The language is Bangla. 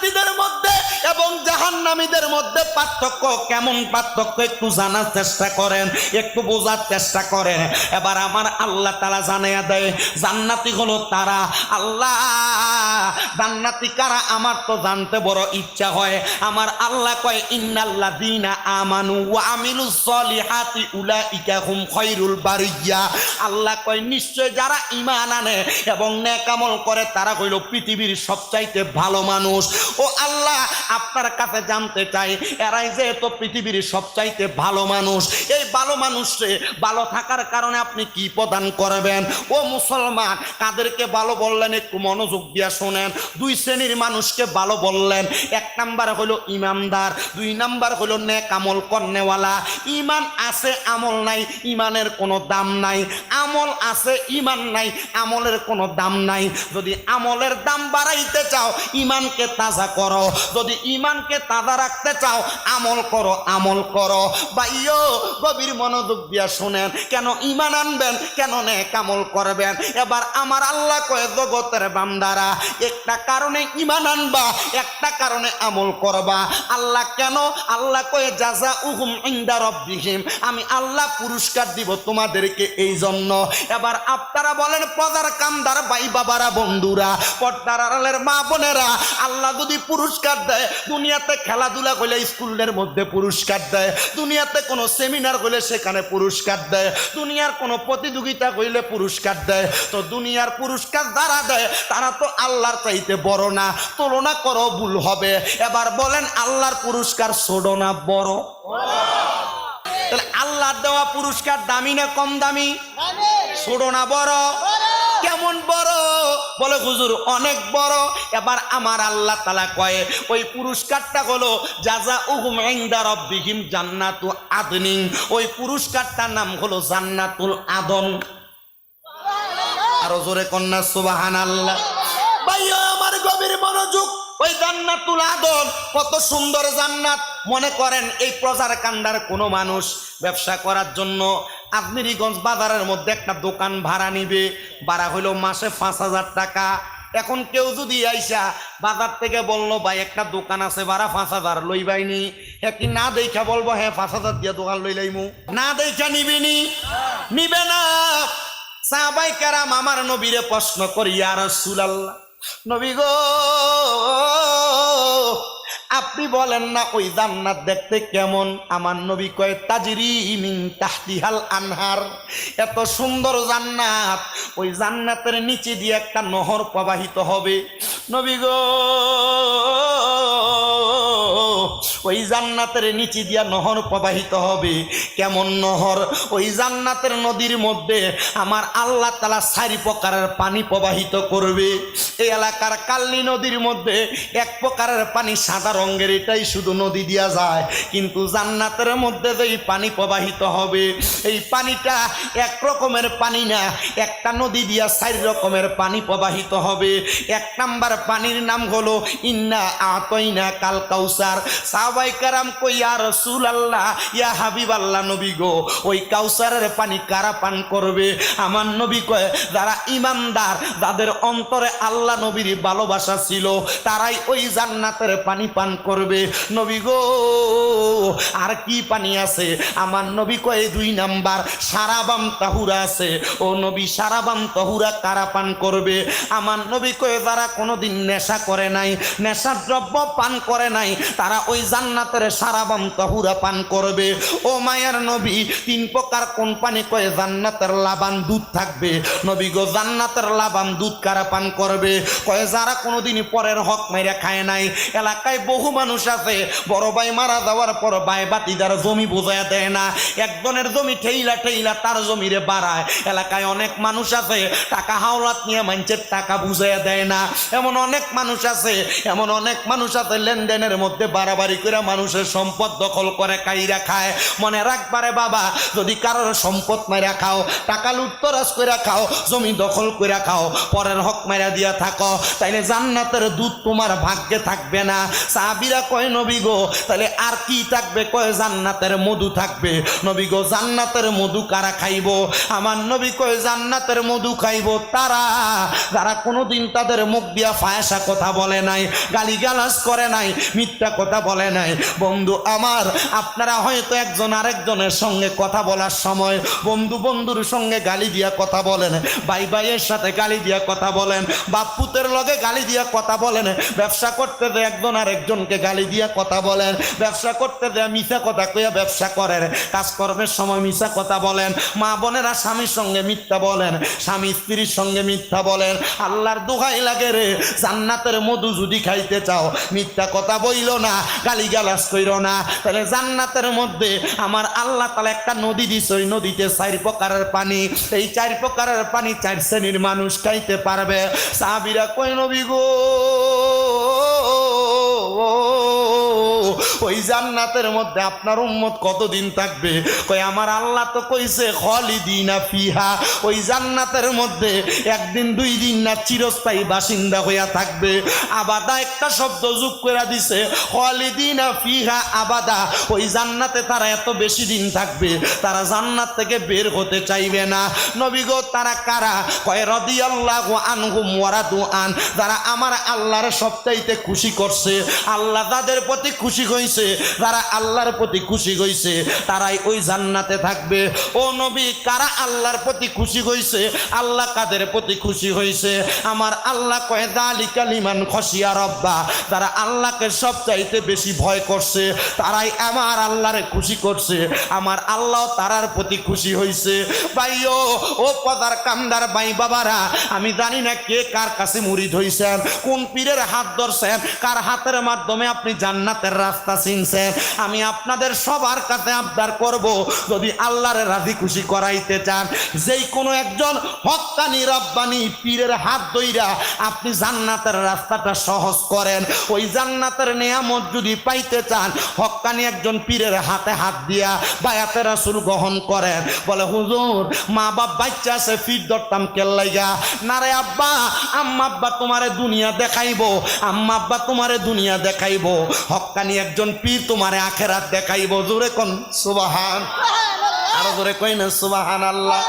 জান্নাতীদের মধ্যে এবং জাহান্নামীদের মধ্যে পার্থক্য, কেমন পার্থক্য একটু জানার চেষ্টা করেন, একটু বোঝার চেষ্টা করেন। এবার আমার আল্লাহ তারা জানিয়ে দেয়, জান্নাতি হলো তারা আল্লাহ জান্নাতি কারা? আমার তো জানতে বড় ইচ্ছা হয়। আমার আল্লাহ কয় ইন্নাল্লাহ দিনা আমানু ওয়া আমিলু সলিহাতি উলাইকা হুম খৈরুল বারিয়া। আল্লাহ কয়, নিশ্চয় যারা ঈমান আনে এবং নেকামল করে, তারা হইল পৃথিবীর সবচাইতে ভালো মানুষ। ও আল্লাহ, আপনার কাছে জানতে চাই, এরাই যে তো পৃথিবীর সবচাইতে ভালো মানুষ, এই ভালো মানুষে ভালো থাকার কারণে আপনি কি প্রদান করবেন? ও মুসলমান, কাদেরকে ভালো বললেন, একটু মনোযোগ দিয়া শোনেন। দুই শ্রেণির মানুষকে ভালো বললেন। এক নাম্বার হলো ইমানদার দুই নাম্বার হলো নেক আমল কর্নেওয়ালা। ইমান আছে, আমল নাই, ইমানের কোনো দাম নাই। আমল আছে, ইমান নাই, আমলের কোনো দাম নাই। যদি আমলের দাম বাড়াইতে চাও, ইমানকে তাজা করো। যদি ইমানকে তাজা রাখতে চাও, আমল করো আমল করো। বাইও গভীর মনোযোগ দিয়া শুনেন, কেন ইমান আনবেন, কেন নেক আমল করবেন? এবার আমার আল্লাহ কয়ে, জগতের বান্দারা, একটা কারণে ইমান আনবা, একটা কারণে আমল করবা। আল্লাহ কেন? আল্লাহ কয়ে যাজা উহুম ইন্দা আমি আল্লাহ পুরস্কার দিব তোমাদেরকে এই জন্য এবার আপনারা বলেন পদার কামদার ভাই বাবারা, বন্ধুরা, পর্দার আড়ালের মা বোনেরা, আল্লাহ যদি পুরস্কার দেয়, দুনিয়াতে খেলাধুলা করলে স্কুলের মধ্যে পুরস্কার দেয়, দুনিয়াতে কোনো সেমিনার হলে সেখানে পুরস্কার দেয়, দুনিয়ার কোনো প্রতিযোগিতা হইলে পুরস্কার দেয়, তো দুনিয়ার পুরস্কার যারা দেয়, তারা তো আল্লাহর চাইতে বড় না, তুলনা করো, ভুল হবে। এবার বলেন, আল্লাহর পুরস্কার ছোট না বড়? তাহলে আল্লাহর দেওয়া পুরস্কার দামি না কম দামি? ছোট না বড়? কেমন বড়? বলে, হুজুর, অনেক বড়। এবার আমার আল্লাহ তালা কয়ে, ওই পুরস্কারটা হলো যাজা উহুম ইনদা রব্বিহিম জান্নাতু আদনিন ওই পুরস্কারটার নাম হলো জান্নাতুল আদন। আরও জোরে কন্যা সুবাহান আল্লাহ ভাইয়া মনোযোগ, ওই জান্নাতুল আদন কত সুন্দর জান্নাত। মনে করেন এই প্রচার কান্ডার কোনো মানুষ ব্যবসা করার জন্য আজমিরিগঞ্জ বাজারের মধ্যে একটা দোকান ভাড়া নিবে। ভাড়া হইল মাসে পাঁচ হাজার টাকা। এখন কেউ যদি আইসা বাজার থেকে বলল, ভাই, একটা দোকান আছে, ভাড়া পাঁচ হাজার লই বাইনি হ্যাঁ কি না দেখা বলব হ্যাঁ পাঁচ হাজার দিয়ে দোকান লই লাইমু। না দেখা নিবিনি নিবে না। সাহাবাই কারাম আমার নবীরে প্রশ্ন করি আর সুলাল্লাহ নবী গো, আপনি বলেন না ওই জান্নাত দেখতে কেমন? আমার নবী কয়, তাজরি মিন তাহতিহাল আনহার। এত সুন্দর জান্নাত। ওই জান্নাতের নিচে দিয়ে একটা নহর প্রবাহিত হবে। নবী গো, ওই জান্নাতের নিচে দিয়া নহর প্রবাহিত হবে। কেমন নহর? ওই জান্নাতের নদীর মধ্যে আমার আল্লাহ তালা চারি প্রকারের পানি প্রবাহিত করবে। এই এলাকার কাল্লি নদীর মধ্যে এক প্রকারের পানি সাদা রঙের, এটাই শুধু নদী দিয়া যায়। কিন্তু জান্নাতের মধ্যে যে পানি প্রবাহিত হবে, এই পানিটা এক রকমের পানি না, একটা নদী দিয়া চার রকমের পানি প্রবাহিত হবে। এক নাম্বার পানির নাম হলো, ইন্না আতইনা কাল কাউসার। সাহাবাই কারাম কই, ইয়া রসুল আল্লাহ ইয়া হাবিব আল্লাহ নবী গো, ওই কাউসারের পানি কারা পান করবে? আমার নবী কয়, যারা ইমানদার, যাদের অন্তরে আল্লাহ নবীর ভালোবাসা ছিল, তারাই ওই জান্নাতের পানি পান করবে। নবী গো, আর কি পানি আছে? আমার নবী কয় দুই নাম্বার সারাবাম তাহুরা আছে। ও নবী সারাবাম তাহুরা কারা পান করবে? আমার নবী কয়ে, যারা কোনোদিন নেশা করে নাই, নেশার দ্রব্য পান করে নাই, তারা ওই জান্নাতের সারাবাম তাহুরা পান করবে। ও মায়ের নবী, তিন প্রকার কোন পানি কয়ে, জান্নাতের লাবান দুধ থাকবে। নবী গো, জান্নাতের লাবান দুধ কারা পান করবে? কয়ে, যারা কোনোদিন পরের হক মেরে খায় নাই। এলাকায় বহু মানুষ আছে। বড় ভাই মারা যাওয়ার পর ভাই বাতিদার জমি বোঝায় দেয় না। একজনের জমি ঠেইলা ঠেইলা তার জমিরে বাড়ায়। এলাকায় অনেক মানুষ আছে, টাকা হাওলাত নিয়ে মানুষের টাকা বুঝাইয়া দেয় না। এমন অনেক মানুষ আছে, এমন অনেক মানুষ আছে, লেনদেনের মধ্যে বাড়াবাড়ি করে মানুষের সম্পদ দখল করে কাইরা খায়। মনে রাখবারে বাবা, যদি কারোর সম্পদ মাইরা খাও, টাকা লুটতরাজ করে খাও, জমি দখল করে খাও, পরের হক মাইরা দিয়া থাকো, তাইলে জান্নাতের দুধ তোমার ভাগ্যে থাকবে না। সাহাবিরা কয়, নবী গো তাহলে আর কি থাকবে? কয়, জান্নাতের মধু থাকবে। নবী গো, জান্নাতের মধু কারা খাইবো? আমার নবী কয়, জান্নাতের মধু খাইবো তারা যারা কোনোদিন তাদের মুখ দিয়া ফায়সা কথা বলে নাই গালি গালিগালাজ করে নাই, মিথ্যা কথা বলে নাই। বন্ধু আমার, আপনারা হয়তো একজন আরেকজনের সঙ্গে কথা বলার সময় বন্ধু বন্ধুর সঙ্গে গালি দিয়া কথা বলেন, ভাই ভাইয়ের সাথে গালি দিয়া কথা বলেন বাপুতের লগে গালি দিয়া কথা বলেন। ব্যবসা করতে দে একজন আর একজনকে গালি দিয়া কথা বলেন। ব্যবসা করতে দে মিথ্যা কথা কইয়া ব্যবসা করেন। কাজকর্মের সময় মিথ্যা কথা বলেন। মা বোনেরা স্বামীর সঙ্গে মিথ্যা বলেন। স্বামী স্ত্রীর সঙ্গে মিথ্যা বলেন। আল্লাহর দোহাই লাগে রে। জান্নাতের মধু যদি খাইতে চাও, মিথ্যা কথা বইল না গালি গালাস কইর না। তাহলে জান্নাতের মধ্যে আমার আল্লাহ তালা একটা নদী দিস ওই নদীতে চার প্রকারের পানি। এই চার প্রকারের পানি চার শ্রেণির মানুষ খাইতে পারবে। সাহাবিরা কই নবী গো ওই জান্নাতের মধ্যে আপনার উম্মত কতদিন থাকবে? কই, আমার আল্লাহ তো কইছে, খলিদিনা ফিহা। ওই জান্নাতের মধ্যে একদিন, দুই দিন না চিরস্থায়ী বাসিন্দা হইয়া থাকবে। আবাদা একটা শব্দ যোগ করে দিছে, খলিদিনা ফিহা আবাদা। ওই জান্নাতে তারা এত বেশি দিন থাকবে, তারা জান্নাত থেকে বের হতে চাইবে না। নবী গো, তারা কারা? কয়, রাদিয়াল্লাহু আনহুম ওয়ারাদু আন। তারা আমার আল্লাহর সবচাইতে খুশি করছে, আল্লাহ তাদের প্রতি খুশি হইছে, যারা আল্লাহর প্রতি খুশি হইছে, তারাই ওই জান্নাতে থাকবে। ও নবী, কারা আল্লাহর প্রতি খুশি হইছে? আল্লাহ কাদের প্রতি খুশি হইছে? আমার আল্লাহ কয়, দালিকা লিমান খসিয়া রব্বা। যারা আল্লাহকে সবচাইতে বেশি ভয় করছে, তারাই আমার আল্লাহরে খুশি করছে। আমার আল্লাহ তারার প্রতি খুশি হইছে। ভাইও ও পদার কামদার ভাই বাবারা আমি জানি না কে কার কাছে মুড়িদ হইছেন কোন পীরের হাত ধরছেন, কার হাতের মাধ্যমে আপনি জান্নাতের রাস্তা চিনছেন আমি আপনাদের সবার কাছে আবদার করব, যদি আল্লাহরে রাজি খুশি করাইতে চান। যেই কোনো একজন রব্বানি, পীরের হাত ধইরা আপনি জান্নাতের রাস্তাটা সহজ করেন। ওই জান্নাতের নিয়ামত যদি পাইতে চান, হক্কানি একজন পীরের হাতে হাত দিয়া গ্রহণ করেন। বলে, হুজুর মা বাপ বাচ্চা আছে, ফিট ধরতাম কেল্লাইগা না রে আব্বা আম্মা আব্বা তোমারে দুনিয়া দেখাইবো আম্মা আব্বা তোমারে দুনিয়া দেখাইবো। হক্কানি একজন পীর তোমারে আখেরাত দেখাইব। জোরে কন সুবাহান। আরও জোরে কই না সুবাহান আল্লাহ